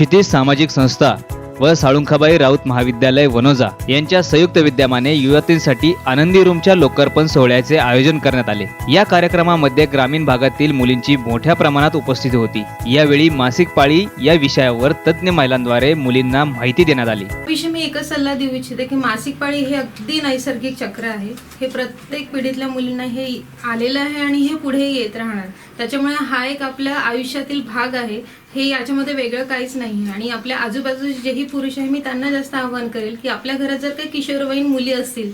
क्षितिज सामाजिक संस्था व साळुंखाबाई राऊत महाविद्यालय वनोजा यांच्या संयुक्त विद्यमाने युवतींसाठी आनंदी रूमच्या लोकार्पण सोहळ्याचे आयोजन करण्यात आले. या कार्यक्रमामध्ये ग्रामीण भागातील मुलींची मोठ्या प्रमाणात उपस्थिती होती. यावेळी मासिक पाळी या विषयावर तज्ज्ञ महिलांद्वारे मुलींना माहिती देण्यात आली. विषय मी एकच सल्ला देऊ इच्छिते की मासिक पाळी हे अगदी नैसर्गिक चक्र आहे. हे प्रत्येक पिढीतल्या मुलींना हे आलेलं आहे आणि हे पुढे येत राहणार. त्याच्यामुळे हा एक आपल्या आयुष्यातील भाग आहे. हे याच्यामध्ये वेगळं काहीच नाही आणि आपल्या आजूबाजूचे जेही पुरुष आहे मी त्यांना जास्त आव्हान करेल की आपल्या घरात जर काही किशोरवयीन मुली असतील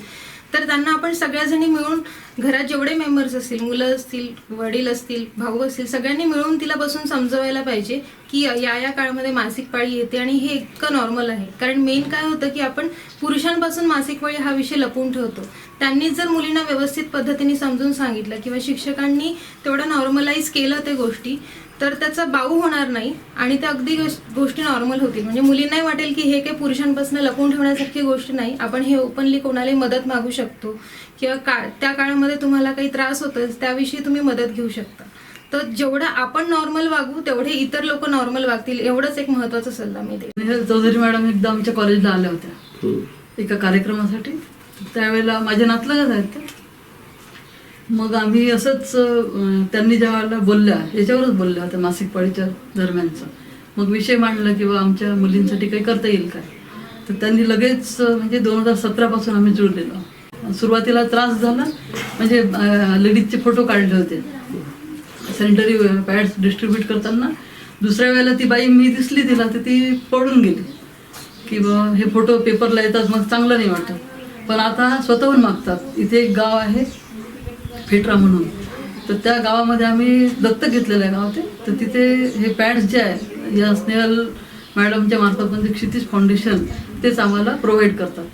तर त्यांना आपण सगळ्याजणी मिळून घरात जेवढे मेंबर्स असतील मुलं असतील वडील असतील भाऊ असतील सगळ्यांनी मिळून तिला बसून समजवायला पाहिजे. की या या काळामध्ये मासिक पाळी येते आणि हे इतकं नॉर्मल आहे. कारण मेन काय होतं की आपण पुरुषांपासून मासिक पाळी हा विषय लपवून ठेवतो. त्यांनी जर मुलींना व्यवस्थित पद्धतीने समजून सांगितलं किंवा शिक्षकांनी तेवढं नॉर्मलाइज केलं ते गोष्टी तर त्याचा बाऊ होणार नाही आणि त्या अगदी गोष्टी नॉर्मल होतील. म्हणजे मुलींनाही वाटेल की हे काही पुरुषांपासून लपवून ठेवण्यासारखी गोष्ट नाही. आपण हे ओपनली कोणालाही मदत मागू शकतो किंवा का त्या काळामध्ये तुम्हाला काही त्रास होतोच त्याविषयी तुम्ही मदत घेऊ शकता. तर जेवढं आपण नॉर्मल वागू तेवढे इतर लोक नॉर्मल वागतील. एवढंच एक महत्त्वाचा सल्ला मी नेहल चौधरी मॅडम एकदा आमच्या कॉलेजला आल्या होत्या. एका कार्यक्रमासाठी. त्यावेळेला माझ्या नातलगच आहेत त्या. मग आम्ही असंच त्यांनी ज्या वेळेला बोलल्या याच्यावरच बोलल्या होत्या मासिक पाळीच्या दरम्यानचं. मग विषय मांडला किंवा आमच्या मुलींसाठी काही करता येईल काय? तर त्यांनी लगेच म्हणजे दोन हजार सतरापासून आम्ही जुळलेलो. सुरुवातीला त्रास झाला. म्हणजे लेडीजचे फोटो काढले होते. सॅनिटरी पॅड्स डिस्ट्रीब्यूट करताना दुसऱ्या वेळेला ती बाई मी दिसली तिला तर ती पडून गेली. की बा हे फोटो पेपरला येतात मग चांगलं नाही वाटत. पण आता स्वतःहून मागतात. इथे एक गाव आहे फेटरा म्हणून. तर त्या गावामध्ये आम्ही दत्तक घेतलेलं आहे गाव ते. तर तिथे हे पॅड्स जे आहे या स्नेहल मॅडमच्या मार्फत म्हणजे क्षितिज फाउंडेशन तेच आम्हाला प्रोव्हाइड करतात.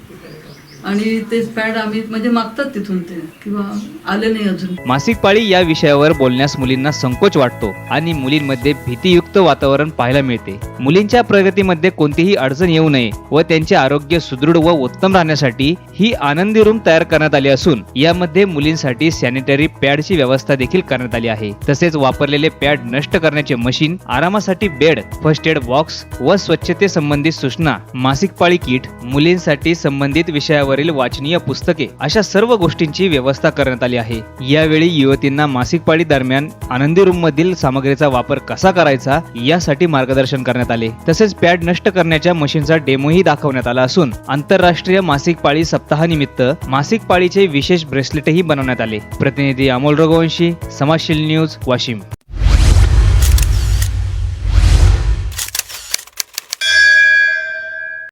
आणि तेच पॅड आम्ही म्हणजे मागतात तिथून ते किंवा आले नाही अजून. मासिक पाळी या विषयावर बोलण्यास मुलींना संकोच वाटतो आणि मुलींमध्ये भीतीयुक्त वातावरण पाहायला मिळते. मुलींच्या प्रगतीमध्ये कोणतीही अडचण येऊ नये व त्यांचे आरोग्य सुदृढ व उत्तम राहण्यासाठी ही आनंदी रूम तयार करण्यात आली असून यामध्ये मुलींसाठी सॅनिटरी पॅडची व्यवस्था देखील करण्यात आली आहे. तसेच वापरलेले पॅड नष्ट करण्याचे मशीन आरामासाठी बेड फर्स्ट एड बॉक्स व स्वच्छते संबंधित सूचना मासिक पाळी किट मुलींसाठी संबंधित विषयावर विषयावरील वाचनीय पुस्तके अशा सर्व गोष्टींची व्यवस्था करण्यात आली आहे. यावेळी युवतींना मासिक पाळी दरम्यान आनंदी रूम मधील सामग्रीचा वापर कसा करायचा यासाठी मार्गदर्शन करण्यात आले. तसेच पॅड नष्ट करण्याच्या मशीनचा डेमोही दाखवण्यात आला असून आंतरराष्ट्रीय मासिक पाळी सप्ताहानिमित्त मासिक पाळीचे विशेष ब्रेसलेटही बनवण्यात आले. प्रतिनिधी अमोल रघुवंशी समाजशील न्यूज वाशिम.